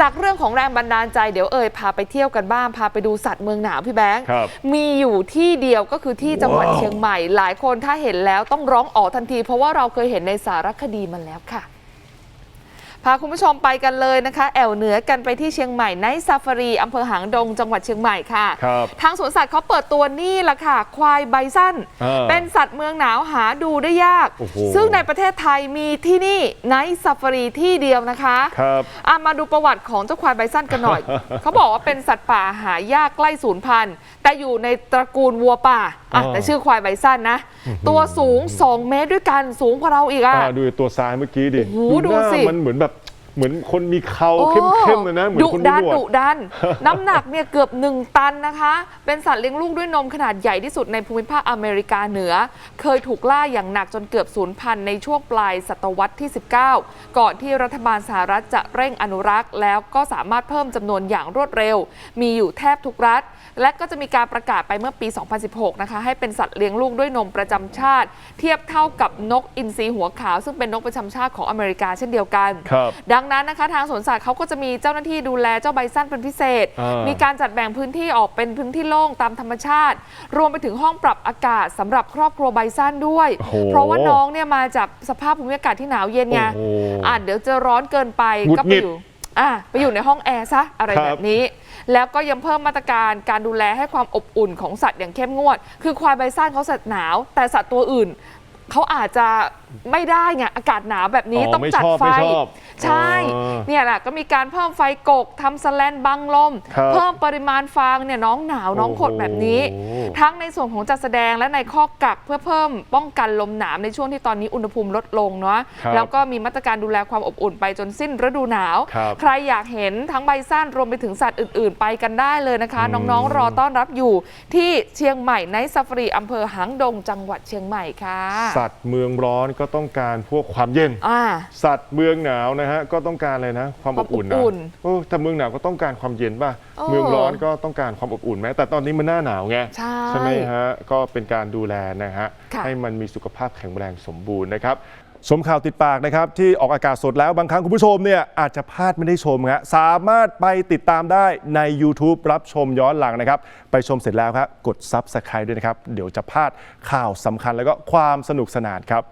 จากเรื่องของแรงบันดาลใจเดี๋ยวเอ่ยพาไปเที่ยวกันบ้างพาไปดูสัตว์เมืองหนาวพี่แบงค์ครับมีอยู่ที่เดียวก็คือที่จังหวัดว้าวเชียงใหม่ หลายคนถ้าเห็นแล้วต้องร้องอ๋อทันที เพราะว่าเราเคยเห็นในสารคดีมันแล้วค่ะ พาคุณผู้ชมไปกันเลยนะคะ แอวเหนือกันไปที่เชียงใหม่ในซาฟารีอำเภอหางดงจังหวัดเชียงใหม่ค่ะครับทางสวนสัตว์เขาเปิดตัวนี่แหละค่ะ ควายไบซันอ่าเป็นสัตว์เมืองหนาวหาดูได้ยาก โอ้โห ซึ่งในประเทศไทยมีที่นี่ในซาฟารีที่เดียวนะคะ ครับ อะมาดูประวัติของเจ้าควายไบซันกันหน่อย เขาบอกว่าเป็นสัตว์ป่าหายากใกล้สูญพันธุ์ แต่อยู่ในตระกูลวัวป่าอะอ๋อแต่ชื่อควายไบซันนะ ตัวสูง 2 เมตรด้วยกัน สูงกว่าเราอีกอะ อ่าดูตัวซ้ายเมื่อกี้ดิโอ้โหหน้าดูสิ มันเหมือนแบบ เหมือนคนมีเขาโอ้เข้มๆเลยนะ เหมือนดุคนมีดันหนวดดุดัน น้ำหนักเนี่ยเกือบ 1 ตันนะคะ เป็นสัตว์เลี้ยงลูกด้วยนมขนาดใหญ่ที่สุดในภูมิภาคอเมริกาเหนือ เคยถูกล่าอย่างหนักจนเกือบสูญพันธุ์ในช่วงปลายศตวรรษที่ 19 ก่อนที่รัฐบาลสหรัฐจะเร่งอนุรักษ์ แล้วก็สามารถเพิ่มจำนวนอย่างรวดเร็ว มีอยู่แทบทุกรัฐ และก็จะมีการประกาศไปเมื่อปี 2016 นะคะ ให้เป็นสัตว์เลี้ยงลูกด้วยนมประจำชาติ เทียบเท่ากับนกอินทรีหัวขาว ซึ่งเป็นนกประจำชาติของอเมริกาเช่นเดียวกัน ครับ ดังนั้นนะคะทางสวนสัตว์เขาก็จะมีเจ้าหน้าที่ดูแลเจ้าไบซันเป็นพิเศษอ่ามีมีการจัดแบ่งพื้นที่ออกเป็นพื้นที่โล่งตามธรรมชาติ รวมไปถึงห้องปรับอากาศสำหรับครอบครัวไบซันด้วย โอ้โหเพราะว่าน้องเนี่ยมาจากสภาพภูมิอากาศที่หนาวเย็นไงโอ้โหอะเดี๋ยวจะร้อนเกินไปหงุดก็หไปงิด อยู่อะไปอยู่ในห้องแอร์ซะอะไรครับ แบบนี้ แล้วก็ยังเพิ่มมาตรการการดูแลให้ความอบอุ่นของสัตว์อย่างเข้มงวด คือควายไบซันเขาสัตว์หนาว แต่สัตว์ตัวอื่นเขาอาจจะไม่ได้ไงอากาศหนาวแบบนี้อ๋อต้องไม่จัดชอบไฟ ไม่ชอบใช่อ๋อเนี่ยแหละก็มีการเพิ่มไฟกกทำสแลนบังลม ครับเพิ่มปริมาณฟางเนี่ยน้องหนาวน้องขดแบบนี้ โอ้โห ทั้งในส่วนของจัดแสดงและในข้อกักเพื่อเพิ่มป้องกันลมหนาวในช่วงที่ตอนนี้อุณหภูมิลดลงเนาะครับแล้วก็มีมาตรการดูแลความอบอุ่นไปจนสิ้นฤดูหนาว ครับใครอยากเห็นทั้งใบสั้นรวมไปถึงสัตว์อื่น ๆ ไปกันได้เลยนะคะ อืม น้องๆรอต้อนรับอยู่ที่เชียงใหม่ในซาฟารีอำเภอหางดงจังหวัดเชียงใหม่ค่ะ สัตว์เมืองร้อนก็ต้องการพวกความเย็น อ่า สัตว์เมืองหนาวนะฮะก็ต้องการอะไรนะ ความอบอุ่นความอบอุ่นะนโอ้แต่เมืองหนาวก็ต้องการความเย็นป่ะโอ้เมืองร้อนก็ต้องการความอบอุ่นไหมแต่ตอนนี้มันหน้าหนาวไงใช่ไหมฮะก็เป็นการดูแลนะฮะค่ะ ให้มันมีสุขภาพแข็งแรงสมบูรณ์นะครับชมข่าวติดปากนะครับที่ออกอากาศสดแล้วบางครั้งคุณผู้ชมเนี่ยอาจจะพลาดไม่ได้ชมฮะสามารถไปติดตามได้ใน YouTube รับชมย้อนหลังนะครับ ไปชมเสร็จแล้วครับกด Subscribe ด้วยนะครับ เดี๋ยวจะพลาดข่าวสำคัญแล้วก็ความสนุกสนานครับ